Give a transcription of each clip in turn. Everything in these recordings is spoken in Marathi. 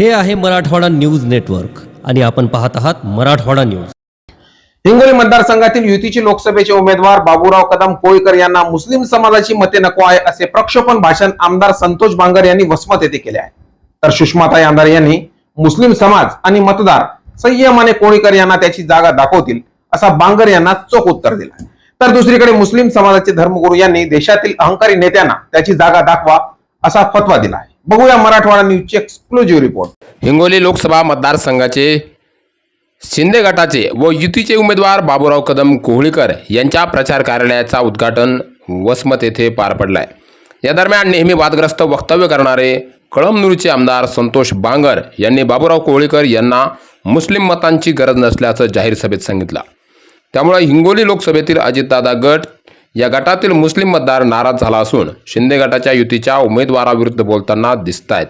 हे आहे मराठवाडा न्यूज नेटवर्क आणि आपण पाहत आहात मराठवाडा न्यूज. हिंगोली मतदारसंघातील युतीचे लोकसभेचे उमेदवार बाबूराव कदम कोळीकर यांना मुस्लिम समाजाची मते नको आहे असे प्रक्षोपण भाषण आमदार संतोष बांगर यांनी वसमत येथे केले आहे. तर सुषमाताई आमदार यांनी मुस्लिम समाज आणि मतदार संयमाने कोळीकर यांना त्याची जागा दाखवतील असा बांगर यांना चोख उत्तर दिला तर दुसरीकडे मुस्लिम समाजाचे धर्मगुरू यांनी देशातील अहंकारी नेत्यांना त्याची जागा दाखवा असा फतवा दिला आहे. बघूया मराठवाडा न्यूजची एक्सक्लुझिव्ह रिपोर्ट हिंगोली लोकसभा मतदारसंघाचे शिंदे गटाचे व युतीचे उमेदवार बाबूराव कदम कोहळीकर यांच्या प्रचार कार्यालयाचा उद्घाटन वसमत येथे पार पडलाय. या दरम्यान नेहमी वादग्रस्त वक्तव्य करणारे कळमनुरीचे आमदार संतोष बांगर यांनी बाबूराव कोहळीकर यांना मुस्लिम मतांची गरज नसल्याचं जाहीर सभेत सांगितलं. त्यामुळे हिंगोली लोकसभेतील अजितदादा गट या गटातील मुस्लिम मतदार नाराज झाला असून शिंदे गटाच्या युतीच्या उमेदवाराविरुद्ध बोलताना दिसत आहेत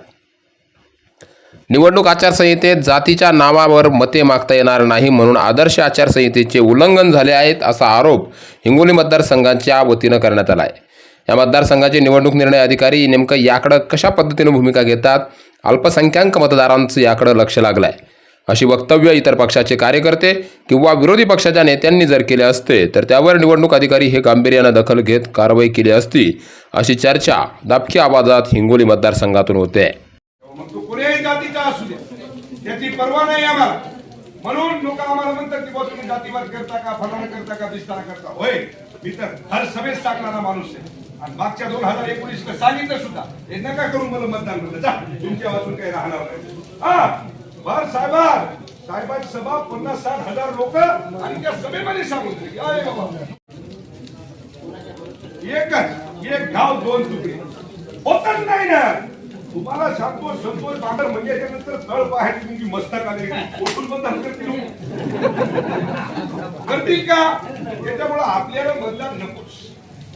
निवडणूक आचारसंहितेत जातीच्या नावावर मते मागता येणार नाही म्हणून आदर्श आचारसंहितेचे उल्लंघन झाले आहेत असा आरोप हिंगोली मतदारसंघाच्या वतीनं करण्यात आला आहे या मतदारसंघाचे निवडणूक निर्णय अधिकारी नेमकं याकडं कशा पद्धतीनं भूमिका घेतात? अल्पसंख्याक मतदारांचं याकडं लक्ष लागलं आहे अशी वक्तव्य इतर पक्षाचे कार्यकर्ते किंवा विरोधी पक्षाच्या नेत्यांनी जर केले असते तर त्यावर निवडणूक अधिकारी हे गांभीर्यानं दखल घेत कारवाई केली असती अशी चर्चा दाबकी आवाजात हिंगोली मतदारसंघातून होते. म्हणून लोक आम्हाला म्हणतात की तुम्ही जातीवाद करता का फलाना करता का विस्तार करता? होय मी तर हर सभेत टाकणारा माणूस आहे. आणि मागच्या दोन हजार एकोणीस सांगितलं सुद्धा हे नका करून मला मतदान. करलं जा तुमच्या वाचून काही राहणार नाही. बर साहेबार साहेबांची सभा पन्नास साठ हजार लोक आणि त्या सभेमध्ये सांगून एकच एक गाव दोन तुकडे. होतच नाही ना. तुम्हाला सांगतो संतोष बांगर म्हणजे त्यानंतर तळ पाहायची तुमची मस्तक आली उठून मतदान करतील करतील का? त्याच्यामुळे आपल्याला मतदान नकोच.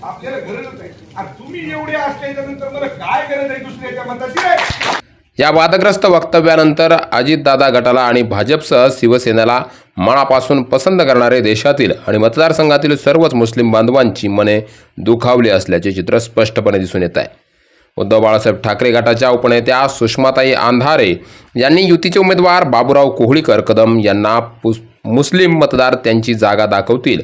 आपल्याला गरजच नाही. आणि तुम्ही एवढे असल्याच्या नंतर मला काय गरज आहे दुसऱ्याच्या मताची? या वादग्रस्त वक्तव्यानंतर अजितदादा गटाला आणि भाजपसह शिवसेनेला मनापासून पसंत करणारे देशातील आणि मतदारसंघातील सर्वच मुस्लिम बांधवांची मने दुखावली असल्याचे चित्र स्पष्टपणे दिसून येत आहे. उद्धव बाळासाहेब ठाकरे गटाच्या उपनेत्या सुषमाताई आंधारे यांनी युतीचे उमेदवार बाबूराव कोहळीकर कदम यांना पुस मुस्लिम मतदार त्यांची जागा दाखवतील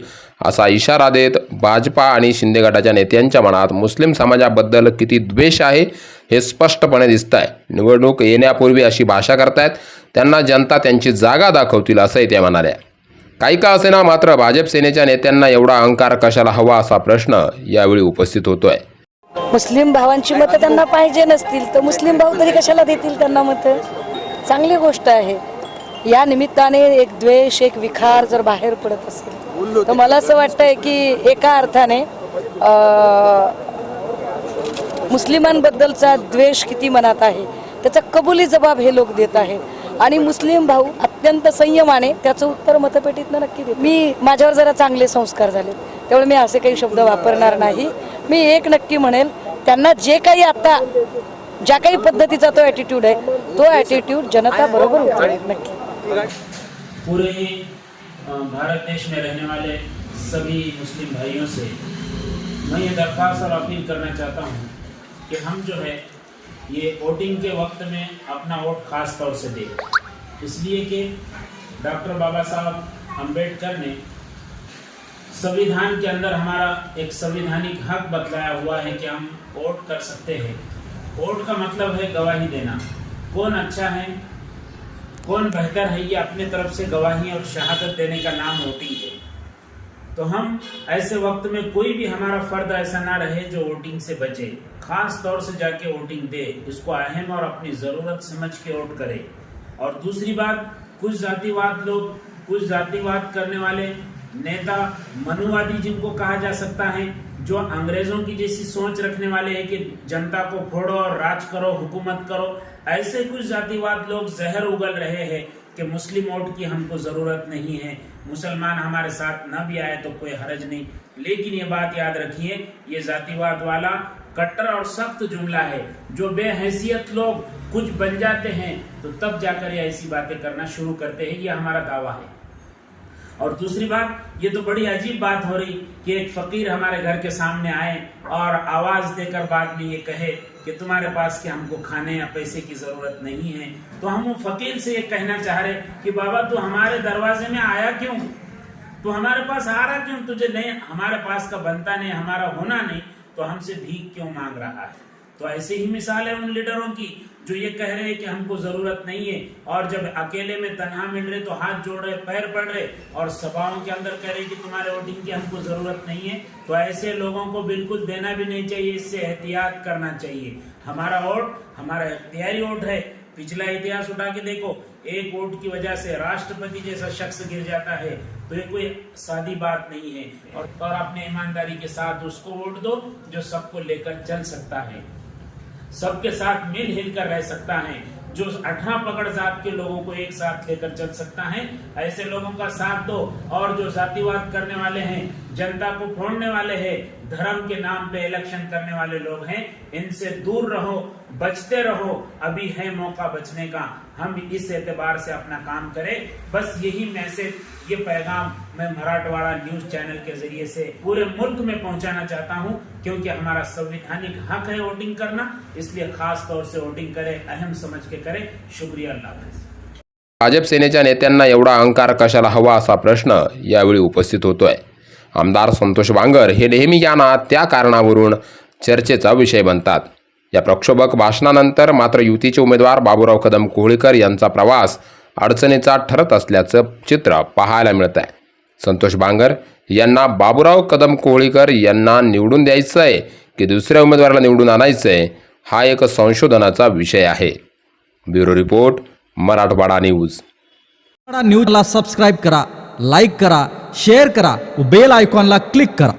असा इशारा देत भाजपा आणि शिंदे गटाच्या नेत्यांच्या मनात मुस्लिम समाजाबद्दल किती द्वेष आहे हे स्पष्टपणे दिसत आहे निवडणूक येण्यापूर्वी अशी भाषा करतायत. त्यांना जनता त्यांची जागा दाखवतील असंही त्या म्हणाल्या. काही का असेना मात्र भाजप सेनेच्या नेत्यांना एवढा अहंकार कशाला हवा असा प्रश्न यावेळी उपस्थित होतोय. मुस्लिम भावांची मतं त्यांना पाहिजे नसतील तर मुस्लिम भाऊ तरी कशाला देतील त्यांना मतं? चांगली गोष्ट आहे. या निमित्ताने एक द्वेष एक विखार जर बाहेर पडत असेल तर मला असं वाटतंय की एका अर्थाने मुस्लिमांबद्दलचा द्वेष किती मनात आहे त्याचा कबुली जबाब हे लोक देत आहेत आणि मुस्लिम भाऊ अत्यंत संयमाने त्याचं उत्तर मतपेटीतनं नक्की देत. मी माझ्यावर जरा चांगले संस्कार झाले त्यामुळे मी असे काही शब्द वापरणार नाही. मी एक नक्की म्हणेल त्यांना जे काही आता ज्या काही पद्धतीचा तो ॲटिट्यूड आहे तो ॲटिट्यूड जनता बरोबर उतरेल नक्की. पूरे ही भारत देश में रहने वाले सभी मुस्लिम भाइयों से मैं ये दरख्वास्त और अपील करना चाहता हूँ कि हम जो है, ये वोटिंग के वक्त में अपना वोट खास तौर से दें। इसलिए कि डॉक्टर बाबा साहब अंबेडकर ने संविधान के अंदर हमारा एक संवैधानिक हक बतलाया हुआ है कि हम वोट कर सकते हैं। वोट का मतलब है गवाही देना। कौन अच्छा है? कौन बेहतर है ये अपने तरफ़ से गवाही और शहादत देने का नाम वोटिंग है? तो हम ऐसे वक्त में कोई भी हमारा फर्द ऐसा ना रहे जो वोटिंग से बचे। खास तौर से जाके वोटिंग दे, उसको अहम और अपनी ज़रूरत समझ के वोट करे। और दूसरी बात, कुछ जातिवाद लोग, कुछ जातिवाद करने वाले नेता मनुवादी जिनको कहा जा सकता है, जो अंग्रेज़ों की जैसी सोच रखने वाले हैं कि जनता को फोड़ो और राज करो, हुकूमत करो, ऐसे कुछ जातिवाद लोग जहर उगल रहे हैं कि मुस्लिम वोट की हमको ज़रूरत नहीं है। मुसलमान हमारे साथ न भी आए तो कोई हरज नहीं। लेकिन ये बात याद रखिए, ये जातिवाद वाला कट्टर और सख्त जुमला है, जो बेहैसियत लोग कुछ बन जाते हैं तो तब जाकर ये ऐसी बातें करना शुरू करते हैं। ये हमारा दावा है। और दूसरी बात, ये तो बड़ी अजीब बात हो रही कि एक फकीर हमारे घर के सामने आए और आवाज़ देकर बाद में ये कहे कि तुम्हारे पास कि हमको खाने या पैसे की ज़रूरत नहीं है। तो हम वो फकीर से ये कहना चाह रहे कि, बाबा, तू हमारे दरवाजे में आया क्यों? तू हमारे पास आ रहा क्यों? तुझे नहीं, हमारे पास का बनता नहीं, हमारा होना नहीं तो हमसे भीख क्यों मांग रहा है? तो ऐसे ही मिसाल है उन लीडरों की जो ये कह रहे हैं कि हमको ज़रूरत नहीं है। और जब अकेले में तनहा मिल रहे तो हाथ जोड़ रहे पैर पड़ रहे और सभाओं के अंदर कह रहे कि तुम्हारे वोटिंग की हमको ज़रूरत नहीं है तो ऐसे लोगों को बिल्कुल देना भी नहीं चाहिए इससे एहतियात करना चाहिए। हमारा वोट हमारा इख्तियारी वोट है। पिछला इतिहास उठा के देखो एक वोट की वजह से राष्ट्रपति जैसा शख्स गिर जाता है तो ये कोई सादी बात नहीं है। और, और अपने ईमानदारी के साथ उसको वोट दो जो सबको लेकर चल सकता है। सबके साथ मिल हिल कर रह सकता है। जो अठारह पकड़ जात के लोगों को एक साथ लेकर चल सकता है, ऐसे लोगों का साथ दो। और जो जातिवाद करने वाले हैं, जनता को फोड़ने वाले हैं, धर्म के नाम पे इलेक्शन करने वाले लोग हैं, इनसे दूर रहो, बचते रहो। अभी है मौका बचने का। हम इस एतबार से अपना काम करें। बस यही मैसेज ये पैगाम मैं मराठवाड़ा न्यूज चैनल के जरिए से पूरे मुल्क में पहुंचाना चाहता हूं क्योंकि हमारा संवैधानिक हक है वोटिंग करना इसलिए खास तौर से वोटिंग करें अहम समझ के करें। शुक्रिया अल्लाह भाजप सेनेच्या नेत्यांना एवढा अहंकार कशाला हवा असा प्रश्न यावेळी उपस्थित होतोय. आमदार संतोष बांगर हे नेहमी या ना त्या कारणावरून चर्चेचा विषय बनतात. या प्रक्षोभक भाषणानंतर मात्र युतीचे उमेदवार बाबूराव कदम कोहळीकर यांचा प्रवास अडचणीचा ठरत असल्याचं चित्र पाहायला मिळत आहे संतोष बांगर यांना बाबूराव कदम कोहळीकर यांना निवडून द्यायचं आहे की दुसऱ्या उमेदवाराला निवडून आणायचं आहे हा एक संशोधनाचा विषय आहे. Bureau report Marathwada news. न्यूजला सबस्क्राईब करा लाईक करा शेअर करा बेल आयकॉनला क्लिक करा.